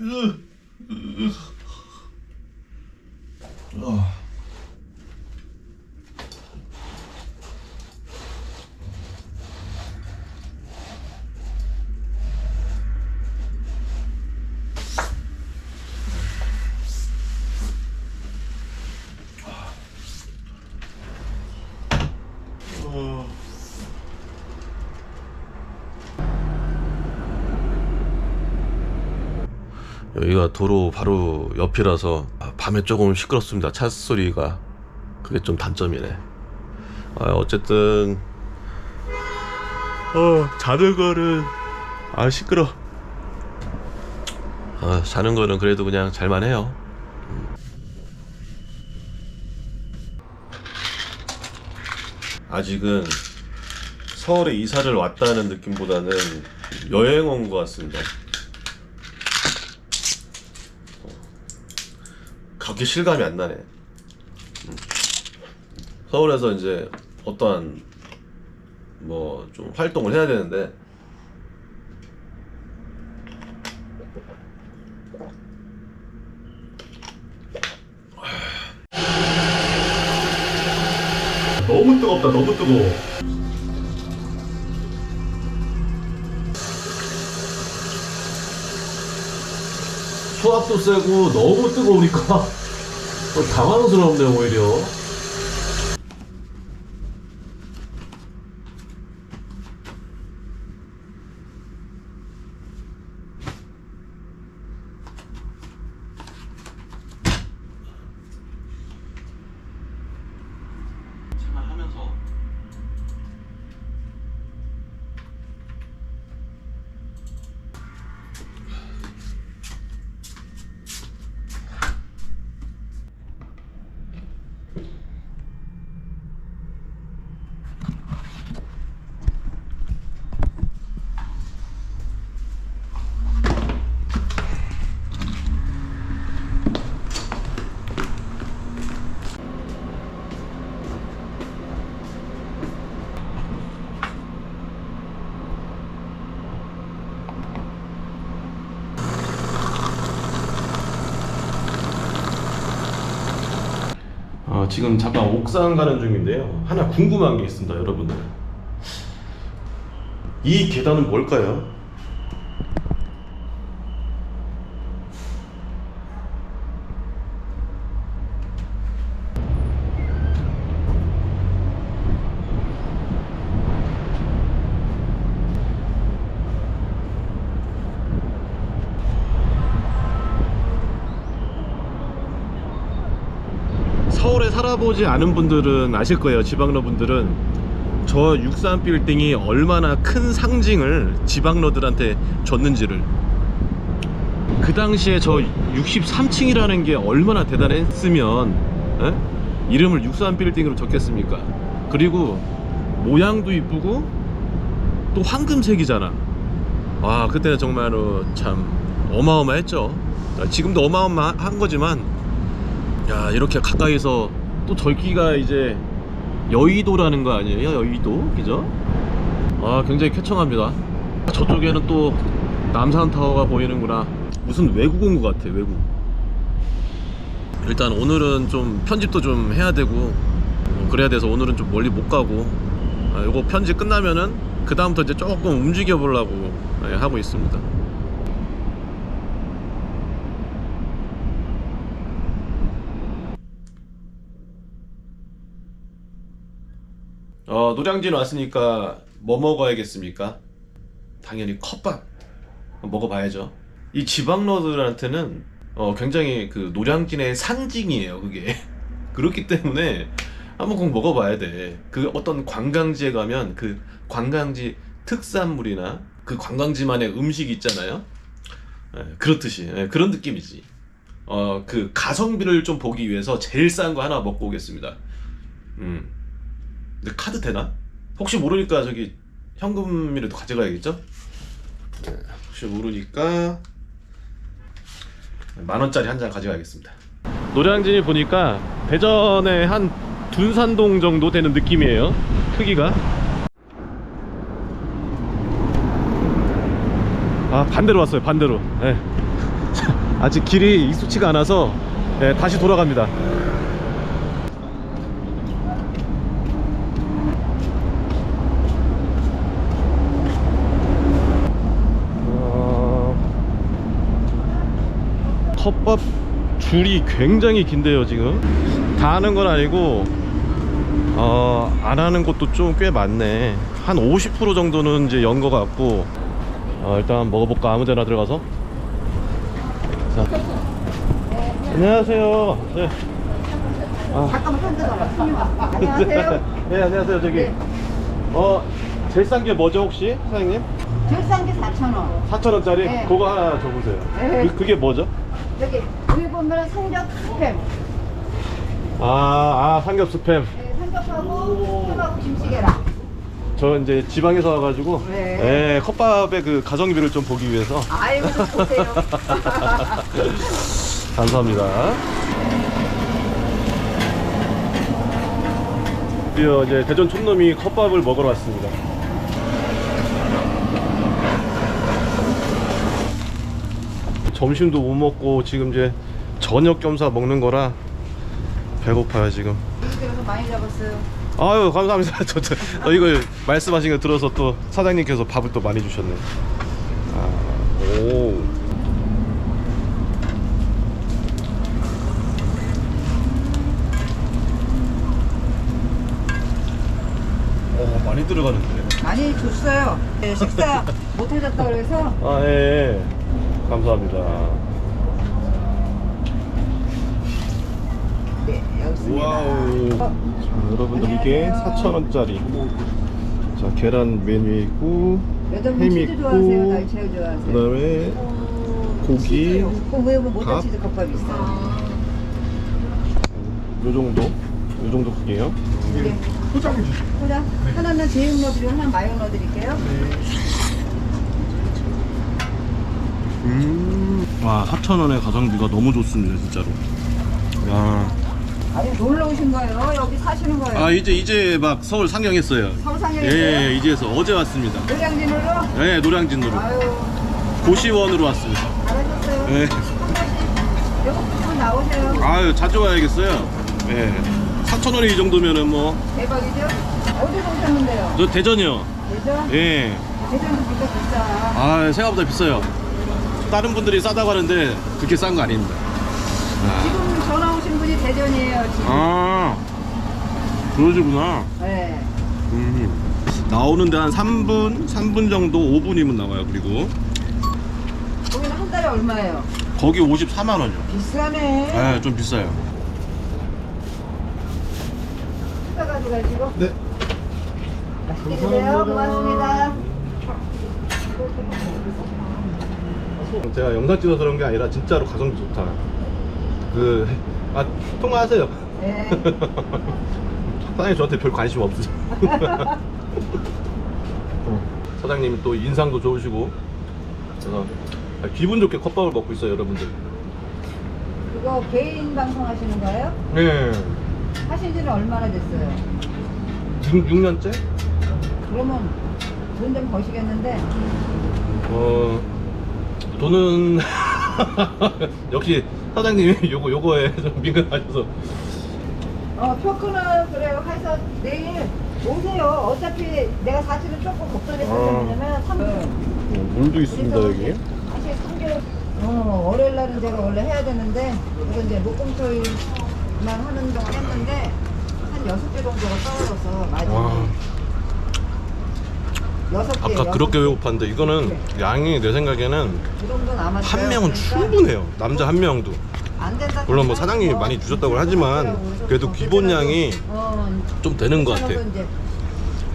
어... 어. 여기가 도로 바로 옆이라서 밤에 조금 시끄럽습니다. 차 소리가 그게 좀 단점이네. 아, 어쨌든 어 자는 거는 아 시끄러. 아 자는 거는 그래도 그냥 잘만 해요. 음. 아직은 서울에 이사를 왔다는 느낌보다는 여행 온 것 같습니다. 그렇게 실감이 안 나네. 음. 서울에서 이제 어떠한 뭐 좀 활동을 해야 되는데 너무 뜨겁다 너무 뜨거워 수압도 세고 너무 뜨거우니까 어, 당황스럽네 오히려 어, 지금 잠깐 옥상 가는 중인데요. 하나 궁금한 게 있습니다, 여러분들. 이 계단은 뭘까요? 서울에 살아보지 않은 분들은 아실 거예요. 지방러 분들은 저 63 빌딩이 얼마나 큰 상징을 지방러들한테 줬는지를 그 당시에 저 63층이라는 게 얼마나 대단했으면 에? 이름을 63 빌딩으로 적겠습니까? 그리고 모양도 이쁘고 또 황금색이잖아. 와 그때는 정말로 참 어마어마했죠. 지금도 어마어마한 거지만 야 이렇게 가까이서 또 저기가 이제 여의도라는 거 아니에요? 여의도? 그죠? 아 굉장히 쾌청합니다. 저쪽에는 또 남산타워가 보이는구나. 무슨 외국 온 것 같아 외국. 일단 오늘은 좀 편집도 좀 해야 되고 어, 그래야 돼서 오늘은 좀 멀리 못 가고 아, 요거 편집 끝나면은 그 다음부터 이제 조금 움직여 보려고 예, 하고 있습니다 어, 노량진 왔으니까 뭐 먹어야겠습니까? 당연히 컵밥 먹어봐야죠. 이 지방러들한테는 어, 굉장히 그 노량진의 상징이에요, 그게. 그렇기 때문에 한번 꼭 먹어봐야 돼. 그 어떤 관광지에 가면 그 관광지 특산물이나 그 관광지만의 음식 있잖아요. 예, 그렇듯이 예, 그런 느낌이지. 어, 그 가성비를 좀 보기 위해서 제일 싼 거 하나 먹고 오겠습니다. 음. 근데 카드 되나? 혹시 모르니까 저기 현금이라도 가져가야겠죠? 네, 혹시 모르니까 만 원짜리 한 장 가져가겠습니다. 노량진이 보니까 대전의 한 둔산동 정도 되는 느낌이에요. 크기가. 아 반대로 왔어요. 반대로. 네. 아직 길이 익숙치가 않아서 예, 다시 돌아갑니다. 컵밥 줄이 굉장히 긴데요 지금 다 하는 건 아니고 어, 안 하는 곳도 좀 꽤 많네 한 50% 정도는 이제 연 거 같고 어, 일단 먹어볼까 아무데나 들어가서 자. 안녕하세요 네. 아. 잠깐만 손들어봐. 안녕하세요. 네 안녕하세요 저기 어 제일 싼 게 뭐죠 혹시 사장님? 제일 싼 게 4,000원. 4,000원짜리? 네. 그거 하나 줘보세요 네. 그, 그게 뭐죠? 여기 여기 보면 삼겹 스팸. 아, 아 삼겹 스팸 네, 삼겹하고 햄하고 김치계랑. 저 이제 지방에서 와가지고 네. 예, 컵밥의 그 가성비를 좀 보기 위해서 아이고 좀 보세요. 감사합니다. 드디어 이제 대전 촌놈이 컵밥을 먹으러 왔습니다. 점심도 못 먹고 지금 이제 저녁 겸사 먹는 거라 배고파요 지금. 그래서 많이 잡았어요. 아유 감사합니다. 저, 저, 어, 이거 말씀하신 거 들어서 또 사장님께서 밥을 또 많이 주셨네. 아, 오. 어 많이 들어가는데. 많이 줬어요. 네, 식사 못 해줬다 그래서 아 예. 예. 감사합니다. 네. 와우. 어, 자, 여러분들 이게 안녕하세요. 4,000원짜리. 자 계란 메뉴 있고 햄 치즈 있고 좋아하세요? 날치알 좋아하세요? 그다음에 고기 그왜 뭐 모짜 밥. 치즈 컵밥 있어요? 요 정도 요 정도 크기예요. 네. 포장해 주세요. 포장. 하나는 제육 넣어드리고 하나 마요 넣어드릴게요. 음. 와 4,000원의 가성비가 너무 좋습니다 진짜로. 야. 아니 놀러 오신 거예요? 여기 사시는 거예요? 아 이제 이제 막 서울 상경했어요. 서울 상경했어요? 예, 이제서 어제 왔습니다. 노량진으로? 예, 노량진으로 아유 고시원으로 왔습니다. 잘하셨어요. 예. 한 번씩 여기 좀 나오세요. 아유 자주 와야겠어요. 예. 4,000원이 이 정도면은 뭐저 대박이죠? 어디서 오셨는데요? 대전이요. 대전? 예. 대전도 물가 비싸. 아 생각보다 비싸요. 다른 분들이 싸다고 하는데 그렇게 싼 거 아닙니다. 아, 지금 전화 오신 분이 대전이에요 지금. 아 그러시구나. 네. 음. 나오는데 한 3분, 3분 정도, 5분이면 나와요. 그리고 거기는 한 달에 얼마예요? 거기 54만 원이요. 비싸네. 네, 좀 비싸요. 식사 가져가시고. 네. 맛있게 드세요. 고맙습니다. 제가 영상 찍어서 그런 게 아니라 진짜로 가성비 좋다. 그, 아, 통화하세요. 네. 사장님 저한테 별 관심 없으세요. 사장님이 또 인상도 좋으시고, 그래서 기분 좋게 컵밥을 먹고 있어요, 여러분들. 그거 개인 방송 하시는 거예요? 네. 하신 지는 얼마나 됐어요? 6, 6년째? 그러면 돈 좀 버시겠는데 어, 돈은, 역시 사장님이 요거, 요거에 좀 민감하셔서. 어 표크는 그래요 해서 내일 오세요 어차피 내가 사실은 조금 걱정했었던 아. 왜냐면 3월 어, 물도 있습니다, 여기. 사실 3개월 어 월요일 날은 제가 원래 해야 되는데 이거 이제 목금토일만 하는 동안 했는데 한 6개 정도가 떨어져서 와. 마지막에 여섯 개 아까 그렇게 개. 배고팠는데 이거는 양이 내 생각에는 한 명은 충분해요. 남자 한 명도. 물론 뭐 사장님이 많이 주셨다고 하지만 그래도 기본 양이 어, 좀 되는 것 같아. 괜찮아서 이제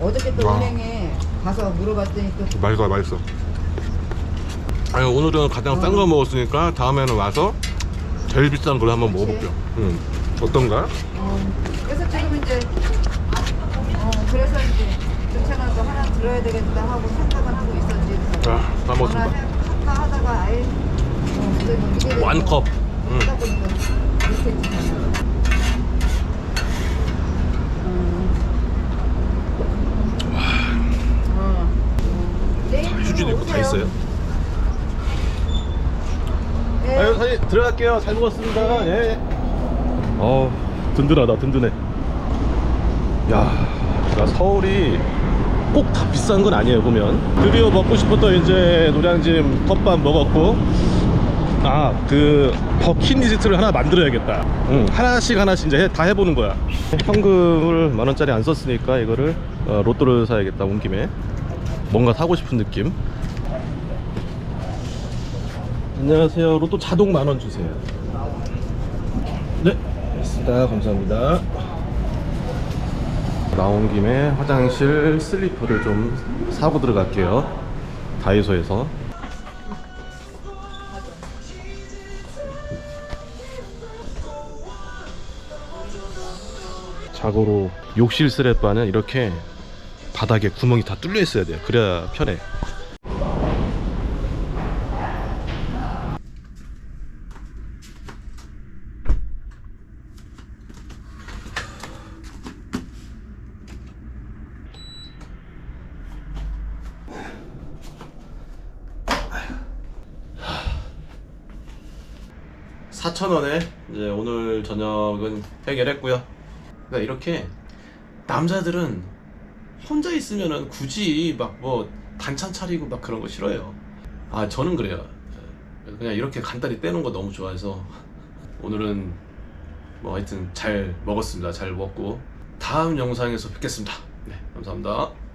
어저께 또 와. 은행에 가서 물어봤더니 또 맛있어, 맛있어. 아니 오늘은 가장 싼 거 먹었으니까 다음에는 와서 제일 비싼 걸 한번 먹어볼게요. 음. 어떤가? 어, 그래서 지금 이제 어 그래서 이제 괜찮아서 하나 들어야 되겠다 하고 생각은 하고 있었지. 아, 다 먹었습니다. 전화할까 하다가 아예 어, 근데 뭐 이게 완 컵. 음. 하다 보니까 이렇게 있잖아요. 음. 어. 내일 휴지도 있고 다 오세요. 있어요. 네, 사장님 들어갈게요. 잘 먹었습니다. 예. 어 든든하다 든든해. 야, 야 서울이 꼭 다 비싼 건 아니에요 보면. 드디어 먹고 싶었던 이제 노량진 컵밥 먹었고. 아, 그 버킷리스트를 하나 만들어야겠다. 응, 하나씩 하나씩 이제 해- 다 해보는 거야. 현금을 만 원짜리 안 썼으니까 이거를 어, 로또를 사야겠다 온 김에 뭔가 사고 싶은 느낌. 안녕하세요. 로또 자동 만원 주세요. 네, 알겠습니다. 감사합니다. 나온 김에 화장실 슬리퍼를 좀 사고 들어갈게요. 다이소에서. 자고로 욕실 스레바는 이렇게 바닥에 구멍이 다 뚫려 있어야 돼요. 그래야 편해. 사천 원에 이제 오늘 저녁은 해결했고요. 그러니까 이렇게 남자들은 혼자 있으면은 굳이 막뭐 반찬 차리고 막 그런 거 싫어요. 아 저는 그래요. 그냥 이렇게 간단히 떼는 거 너무 좋아해서 오늘은 뭐 하여튼 잘 먹었습니다. 잘 먹고 다음 영상에서 뵙겠습니다. 네 감사합니다.